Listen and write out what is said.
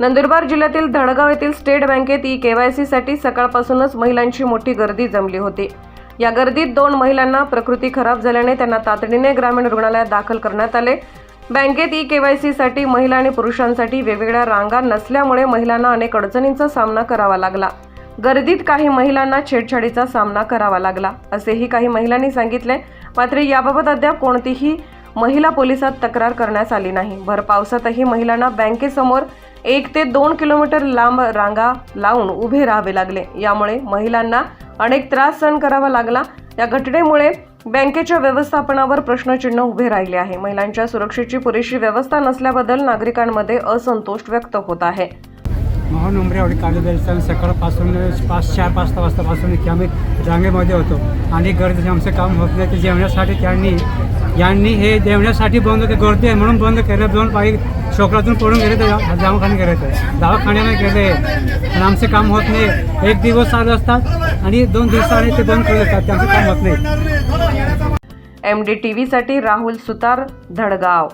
नंदुरबार जिल्ह्यातील धडगाव येथील स्टेट बँकेत ई केवायसीसाठी सकाळपासूनच महिलांची मोठी गर्दी जमली होती. या गर्दीत दोन महिलांना प्रकृती खराब झाल्याने त्यांना तातडीने ग्रामीण रुग्णालयात दाखल करण्यात आले. बँकेत ई केवायसीसाठी महिला आणि पुरुषांसाठी वेगवेगळ्या रांगा नसल्यामुळे महिलांना अनेक अडचणींचा सामना करावा लागला. गर्दीत काही महिलांना छेडछाडीचा सामना करावा लागला असेही काही महिलांनी सांगितले. मात्र याबाबत अद्याप कोणतीही महिला पोलिसात तक्रार करण्यास आली नाही. भर पावसातही महिलांना बँकेसमोर एक ते दोन किलोमीटर लांब रांगा लावून उभे राहावे लागले. यामुळे महिलांना अनेक त्रास सहन करावा लागला. या घटनेमुळे बँकेच्या व्यवस्थापनावर प्रश्नचिन्ह उभे राहिले आहे. महिलांच्या सुरक्षेची पुरेशी व्यवस्था नसल्याबद्दल नागरिकांमध्ये असंतोष व्यक्त होत आहे. मोहन उमरेवाडी कालिदास सकाळपासून पाच चार पाच वाजतापासून की आम्ही रांगेमध्ये होतो. आणि गर्दीचे आमचं काम होत नाही. ते जेवण्यासाठी त्यांनी यांनी हे जेवण्यासाठी बंद के- गर्दी आहे म्हणून बंद केलं. दोन पायी शोकरातून पडून गेले ते दवाखाने गेले ते. दवाखान्याने गेले. पण आमचे काम होत नाही. एक दिवस चालू असतात आणि दोन दिवसाने ते बंद करून देतात त्यांचं काम होत नाही. एम डी टी व्हीसाठी राहुल सुतार धडगाव.